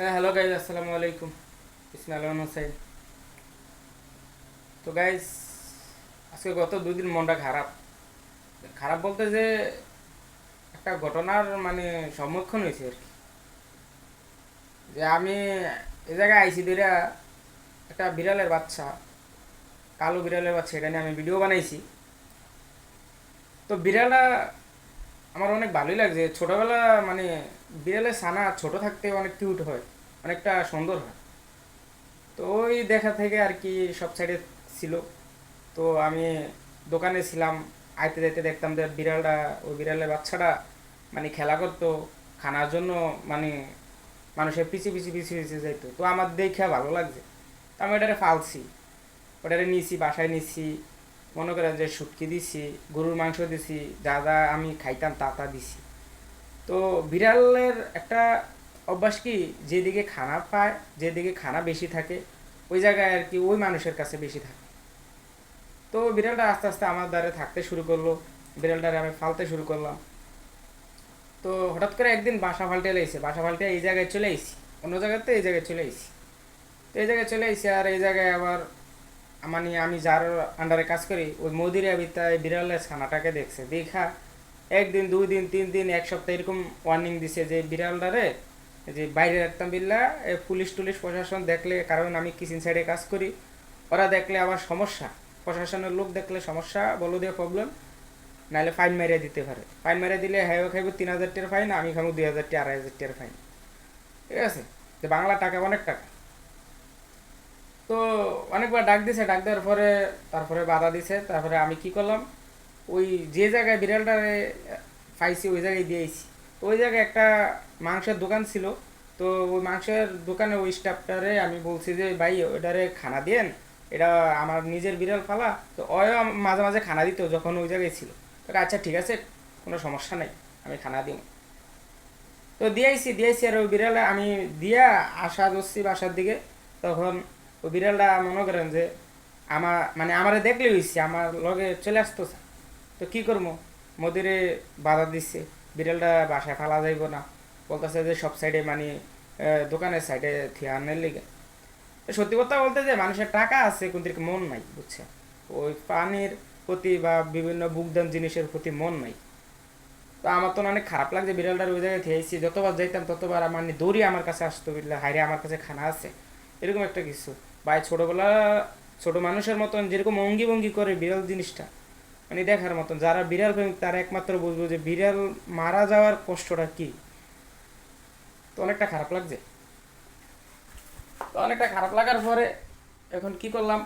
হ্যাঁ hello guys আসসালামু আলাইকুম। ইসমি আলমান হোসাইন তো গাইজ আজকে গত দুই দিন মনটা খারাপ। খারাপ বলতে যে একটা ঘটনার মানে সম্মুখীন হয়েছে আর কি। যে আমি এ জায়গায় আইসি ধরে একটা বিড়ালের বাচ্চা, কালো বিড়ালের বাচ্চা, এটা নিয়ে আমি ভিডিও বানাইছি। তো বিড়ালটা আমার অনেক ভালোই লাগছে। ছোটবেলা মানে বিড়ালের ছানা ছোট থাকতে অনেক কিউট হয়। অনেকটা সুন্দর হয়। তো ওই দেখা থেকে আর কি সব সাইডে ছিল। তো আমি দোকানে ছিলাম, আইতে যাইতে দেখতাম যে বিড়ালটা, ওই বিড়ালের বাচ্চাটা মানে খেলা করতো, খানার জন্য মানে মানুষের পিছিয়ে পিছিয়ে পিছিয়ে পিছিয়ে যাইতো। তো আমার দেখে ভালো লাগছে। তো আমি ওটারে ফালছি। ওটারে নিয়েছি বাসায় নিয়েছি মনে করেন যে শুটকি দিছি, গরুর মাংস দিছি, যা যা আমি খাইতাম তা তা দিছি। তো বিড়ালের একটা অভ্যাস কি? যেদিকে খানা পায়, যেদিকে খানা বেশি থাকে, ওই জায়গায় আর কি ওই মানুষের কাছে বেশি থাকে। তো বিড়ালটা আস্তে আস্তে আমার দ্বারে থাকতে শুরু করল, বিড়ালটারে আমি ফালতে শুরু করলাম। তো হঠাৎ করে একদিন বাসা ফাল্টে এসে, বাসা ফাল্টে এই জায়গায় চলে এসেছি, অন্য জায়গাতে এই জায়গায় চলে এসেছি। তো এই জায়গায় চলে এসেছি আর এই জায়গায় আবার মানে আমি যার আন্ডারে কাজ করি, ওই মদিরা বিদ্যায় বিড়ালের ছানাটাকে দেখছে। দেখা, একদিন, দুই দিন, তিন দিন, এক সপ্তাহ এরকম ওয়ার্নিং দিছে যে বিড়ালটারে যে বাইরে রাখতাম বিল্লা পুলিশ টুলিশ প্রশাসন দেখলে, কারণ আমি কিচেন সাইডে কাজ করি, ওরা দেখলে আবার সমস্যা। প্রশাসনের লোক দেখলে সমস্যা বলো দিয়ে প্রবলেম নাহলে ফাইন মেরে দিতে পারে। ফাইন মেরে দিলে হ্যাঁ খাইব তিন হাজার টাকার ফাইন আমি খাব দুই হাজার টাকা, আড়াই হাজার ফাইন ঠিক আছে? যে বাংলা টাকা অনেক টাকা। তো অনেকবার ডাক দিছে, ডাক দেওয়ার পরে, তারপরে বাধা দিছে, তারপরে আমি কি করলাম, ওই যে জায়গায় বিড়ালটারে পাইছি, ওই জায়গায় দিয়েছি ওই জায়গায় একটা মাংসের দোকান ছিল। তো ওই মাংসের দোকানে ওই স্টাফটারে আমি বলছি যে, ভাই, ওইটারে খানা দিয়েন এটা আমার নিজের বিড়াল ফালা তো আম- মাঝে মাঝে খানা দিত যখন ওই জায়গায় ছিল। তো আচ্ছা ঠিক আছে, কোনো সমস্যা নেই, আমি খানা দিব। তো দিয়েছি দিয়েছি আর ওই বিড়ালে আমি দিয়া আসা যাচ্ছি বাসার দিকে। তখন ওই বিড়ালটা মনে করেন যে আমার মানে আমারে দেখলে হয়েছে আমার লগে চলে আসতো তো কি করব? মদিরে বাধা দিচ্ছে বিড়ালটা বাসায় ফালা যাইব না। বলতেছে যে সব সাইডে মানে দোকানের সাইডে থিয়ানের লিগে। সত্যি কথা বলতে যে মানুষের টাকা আছে, কিন্তু মন নাই, বুঝছে? ওই পানির প্রতি বা বিভিন্ন বুকদান জিনিসের প্রতি মন নাই। তো আমার তো অনেক খারাপ লাগছে বিড়ালটার ওই জায়গায় থেয়েছি যতবার যাইতাম ততবার আমার নি- দৌড়ি আমার কাছে আসতো বিড়লা হাইরে আমার কাছে খানা আছে। এরকম একটা কিছু। ভাই, ছোটবেলা, ছোট মানুষের মতন যেরকম অঙ্গি ভঙ্গি করে বিড়াল জিনিসটা মানে দেখার মতন, যারা বিড়াল প্রেমিক তারা একমাত্র বুঝব যে বিড়াল মারা যাওয়ার কষ্টটা কি। তো অনেকটা খারাপ লাগছে। তো অনেকটা খারাপ লাগার পরে এখন কি করলাম?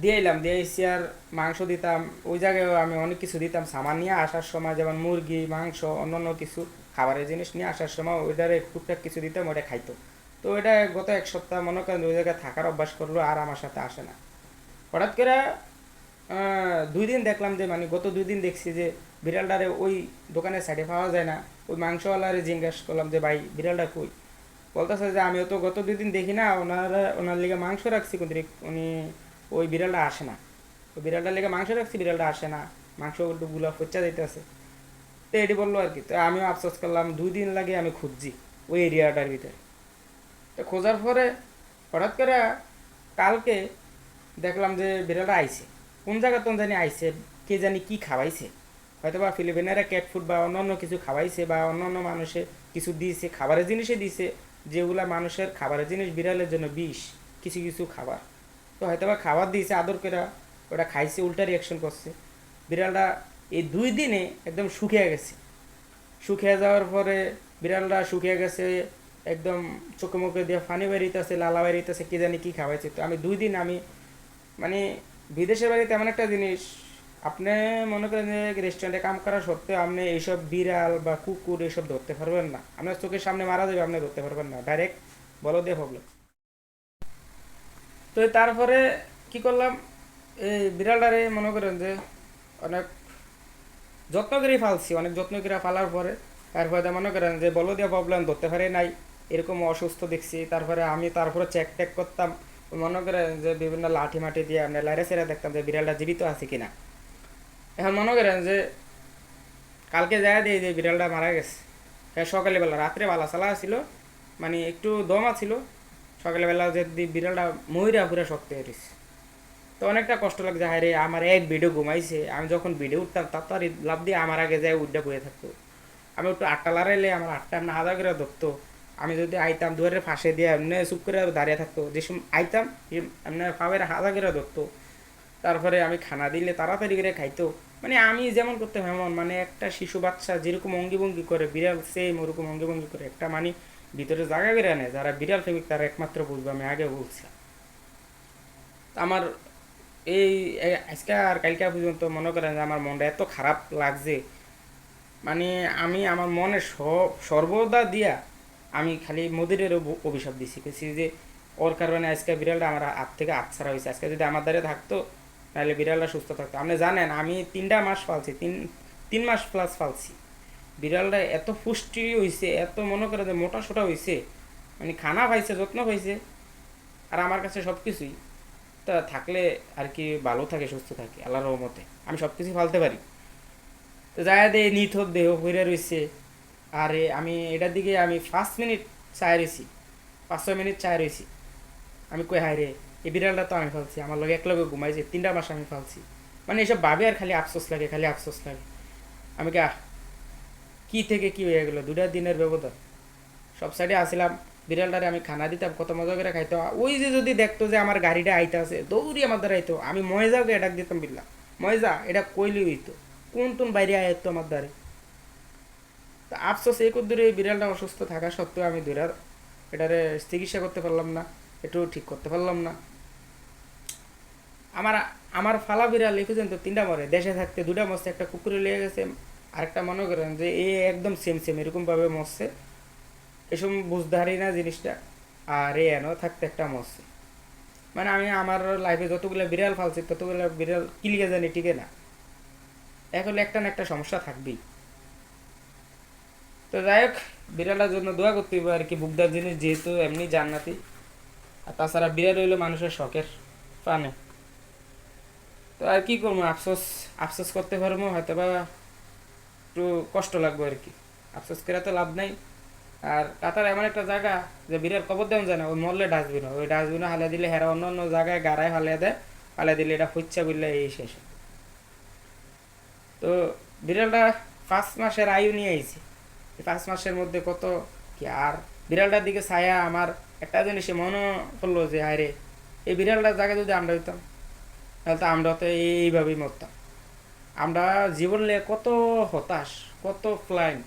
দিয়ে এলাম, দিয়ে এসে আর মাংস দিতাম। ওই জায়গায় আমি অনেক কিছু দিতাম, সামান নিয়ে আসার সময় যেমন মুরগি, মাংস, অন্যান্য কিছু, খাবারের জিনিস নিয়ে আসার সময় ওইটারে টুকটাক কিছু দিতাম ওটা খাইতো। তো ওইটা গত এক সপ্তাহ মনে করেন ওই জায়গায় থাকার অভ্যাস করল, আর আমার সাথে আসে না। হঠাৎ করে দুই দিন দেখলাম যে মানে গত দুই দিন দেখছি যে, বিড়ালটারে ওই দোকানের সাইডে পাওয়া যায় না। ওই মাংসওয়ালারে জিজ্ঞাসা করলাম যে, ভাই, বিড়ালটা কই? বলতেছে যে, আমিও তো গত দুই দিন দেখি না, ওনারা, ওনার লিগে মাংস রাখছি কিন্তু উনি, ওই বিড়ালটা আসে না। ওই বিড়ালটার লেগে মাংস রাখছি, বিড়ালটা আসে না। মাংস একটু গুলা ফচ্চা দিতেছে। তো এটি বলল আর কি। তো আমিও আফসোস করলাম, দুই দিন লাগে আমি খুঁজছি ওই এরিয়াটার ভিতরে। তো খোঁজার পরে হঠাৎ করে কালকে দেখলাম যে, বিড়ালটা আইছে। কোন জায়গা তো জানি আইসে কে জানি কি খাওয়াইছে। হয়তো বা ফিলিপিনেরা ক্যাট ফুড বা অন্যান্য কিছু খাওয়াইছে বা অন্যান্য মানুষে কিছু দিয়েছে, খাবারের জিনিসে দিয়েছে, যেগুলা মানুষের খাবারের জিনিস বিড়ালের জন্য বিষ, কিছু কিছু খাবার। তো হয়তো বা খাবার দিয়েছে, আদর করে ওটা খাইছে, উল্টা রিয়াকশন করছে। বিড়ালটা এই দুই দিনে একদম শুকিয়ে গেছে। শুকিয়ে যাওয়ার পরে বিড়ালটা শুকিয়ে গেছে, একদম চোখে মুখে দিয়ে পানি বেরিতেছে, লালা বেরিতেছে, কে জানি কী খাওয়াইছে। তো আমি দুই দিন আমি মানে বিদেশের বাড়ি তেমন একটা জিনিস, আপনি মনে করেন যে রেস্টুরেন্টে কাম করা সত্ত্বেও আপনি এইসব বিড়াল বা কুকুর এইসব ধরতে পারবেন না। আপনার চোখের সামনে মারা যাবে, আপনি ধরতে পারবেন না। ডাইরেক্ট বলো দিয়ে প্রবলেম তো তারপরে কি করলাম? এই বিড়ালটারে মনে করেন যে অনেক যত্ন করে ফালছি অনেক যত্ন করে ফালার পরে। তারপরে মনে করেন যে বলো দিয়ে প্রবলেম ধরতে পারে নাই, এরকম অসুস্থ দেখছি। তারপরে আমি তারপরে চেক টেক করতাম। মনে করেন যে বিভিন্ন লাঠি মাটি দিয়ে আমরা লাইরে সেরে দেখতাম যে বিড়ালটা জীবিত আছে কিনা। এখন মনে করেন যে কালকে যায় দিয়ে যে বিড়ালটা মারা গেছে। সকালবেলা রাত্রে বালা চালা ছিল মানে একটু দমা ছিল সকালবেলা যদি বিড়ালটা ময়ূরা পুরা শক্ত হয়ে গেছে। তো অনেকটা কষ্ট লাগছে, হায় রে, আমার এক ভিডিও ঘুমাইছে, আমি যখন ভিডিও উঠতাম তাড়াতাড়ি লাভ দিয়ে আমার আগে যায় উড্ডা বয়ে থাকতো। আমি একটু আটটা লাগাইলে আমার আটটা এমনি হাজার করে ধরতো। আমি যদি আইতাম দুয়ারের ফাঁসে দিয়ে এমনি চুপ করে দাঁড়িয়ে থাকতো, যে সময় আইতাম এমনি পাবের হাজার করে ধরতো। তারপরে আমি খানা দিলে তাড়াতাড়ি করে খাইতো। মানে আমি যেমন করতে এমন মানে একটা শিশু বাচ্চা যেরকম অঙ্গিভঙ্গি করে, বিড়াল সেম ওরকম অঙ্গিভঙ্গি করে, একটা মানে ভিতরে জায়গা করে আনে, যারা বিড়াল প্রেমিক তারা একমাত্র বুঝবে, আমি আগে বলছিলাম আমার এই আজকে আর কালকে পর্যন্ত মনে করেন যে আমার মনটা এত খারাপ লাগছে। মানে আমি আমার মনে সব সর্বদা দিয়া আমি খালি মদিরের অভ- অভিশাপ দিছি কেছি যে, ওর কারণে আজকে বিড়ালটা আমার হাত থেকে আচ্ছাড়া হয়েছে। আজকে যদি আমার দ্বারা থাকতো, তাহলে বিড়ালটা সুস্থ থাকতো। আপনি জানেন, আমি তিনটা মাস পালছি তিন তিন মাস প্লাস পালছি বিড়ালটা এত পুষ্টি হয়েছে এত মনে করে যে মোটা সোটা হয়েছে মানে খানা পাইছে যত্ন পাইছে আর আমার কাছে সব কিছুই তা থাকলে আর কি ভালো থাকে, সুস্থ থাকে, আল্লাহর রহমতে। আমি সব কিছুই ফালতে পারি। তো যায় দে, নিথর দেহ হইরা রয়েছে আরে আমি এটার দিকে আমি পাঁচ মিনিট চায় রয়েছি পাঁচ, ছয় মিনিট চায় রয়েছি আমি কই, হায় রে, এই বিড়ালটা তো আমি ফালছি, আমার লগে এক ঘুমাইছে, তিনটা মাস আমি ফালছি। মানে এসব ভাবে আর খালি আফসোস লাগে, খালি আফসোস লাগে। আমি কে কি থেকে কি হয়ে গেলো? দুটা দিনের ব্যবধান। সব সাইডে আসিলাম, বিড়ালটারে আমি খানা দিতাম, কত মজা করে খাইতো। ওই যে যদি দেখতো যে আমার গাড়িটা আইতে আছে, দৌড়ি আমার দ্বারা আইতো। আমি ময়জাকে এটা দিতাম বিল্লা ময়জা এটা কইলি হইতো। কোন কোন বাইরে আয়তো আমার দ্বারে? তা আফসোস এই দূরে এই বিড়ালটা অসুস্থ থাকা সত্ত্বেও আমি দূরে এটারে চিকিৎসা করতে পারলাম না, একটু ঠিক করতে পারলাম না। আমার আমার ফালা বিড়াল এই পর্যন্ত তিনটা মরে, দেশে থাকতে দুটা মরছে, একটা কুকুরে লেগে গেছে, আরেকটা মনে করেন যে এ একদম সেম সেম এরকমভাবে মরছে। এসব বুঝতে পারি না জিনিসটা, আর এ এনও থাকতে একটা মরছে। মানে আমি আমার লাইফে যতগুলো বিড়াল ফালছি, ততগুলো বিড়াল কিলিয়ে জানি টিকে না। এখন একটা না একটা সমস্যা থাকবেই। তো যাই হোক, বিড়ালের জন্য দোয়া করতে হবে আর কি বুকদার জিনিস যেহেতু এমনি জান্নাতি। আর তাছাড়া বিড়াল হইল মানুষের শখের প্রাণে তো আর কি করব, আফসোস আফসোস করতে পারব হয়তো বা একটু কষ্ট লাগবে আর কি। আফসোস করে তো লাভ নাই। আর কাতার এমন একটা জায়গা যে বিড়াল কবর দেওয়া যায় না ওই মরলে ডাস্টবিন ওই ডাস্টবিনে হালে দিলে হেরা অন্য অন্য জায়গায় গাড়ায় হালে দেয়। হালে দিলে এটা ফুচ্ছা বললে এই শেষ। তো বিড়ালটা পাঁচ মাসের আয়ু নিয়ে আইছে। পাঁচ মাসের মধ্যে কত? কি আর? বিড়ালটার দিকে ছায়া আমার। একটা জিনিসে মনে করল যে হায় রে এই বিড়ালটার জায়গায় যদি আমরা হইতাম, তাহলে তো আমরা তো এইভাবেই মরতাম। আমরা জীবন নিয়ে কত হতাশ, কত ক্লায়েন্ট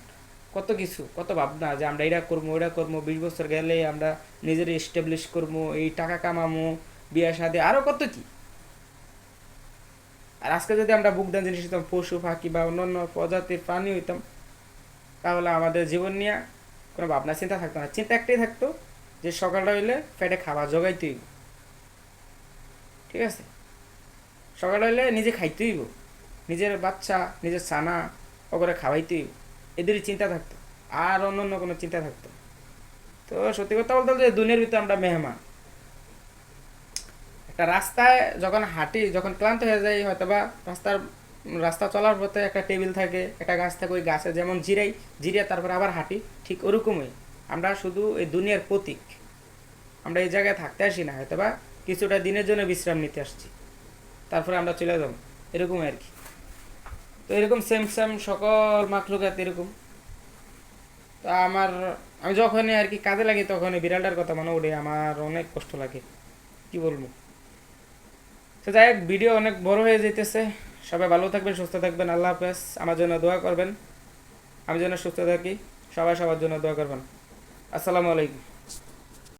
কত কিছু, কত ভাবনা যে আমরা এটা করব ওটা করব, বিশ বছর গেলে আমরা নিজের এস্টাবলিশ করব, এই টাকা কামাবো, বিয়া সাদে আরও কত কি? আর আজকে যদি আমরা বুকদান জিনিস হইতাম, পশু, পাখি বা অন্যান্য প্রজাতির প্রাণী হইতাম তাহলে আমাদের জীবন নিয়ে কোনো ভাবনা, চিন্তা থাকতো না। চিন্তা একটাই থাকতো যে সকালটা হইলে পেটে খাবার জোগাইতে হইব ঠিক আছে? সকাল হইলে নিজে খাইতে হইব নিজের বাচ্চা, নিজের ছানা ওগুলো খাওয়াইতে হইব এদেরই চিন্তা থাকতো। আর অন্য অন্য কোনো চিন্তা থাকতো তো সত্যি কথা বলতে যে দুনিয়ার ভিতরে আমরা মেহমান। একটা রাস্তায় যখন হাঁটি, যখন ক্লান্ত হয়ে যাই হয়তো বা রাস্তার রাস্তা চলার পথে একটা টেবিল থাকে, একটা গাছ থাকে, ওই গাছে যেমন জিরাই, জিরিয়ে তারপর আবার হাঁটি, ঠিক ওরকমই। আমরা শুধু এই দুনিয়ার প্রতীক। আমরা এই জায়গায় থাকতে আসি না হয়তো বা কিছুটা দিনের জন্য বিশ্রাম নিতে আসছি। তারপরে আমরা চলে যাব এরকম আর কি। তো এরকম সেম সেম সকল মাকলুকাত এরকম। তো আমার, আমি যখনই আর কি কাজে লাগি তখন বিড়ালটার কথা মনে উঠে, আমার অনেক কষ্ট লাগে, কি বলব। তো যাই হোক ভিডিও অনেক বড় হয়ে যেতেছে সবাই ভালো থাকবেন, সুস্থ থাকবেন, আল্লাহ হাফেজ। আমার জন্য দোয়া করবেন। আমি যেন সুস্থ থাকি, সবাই সবার জন্য দোয়া করবেন। আসসালামু আলাইকুম।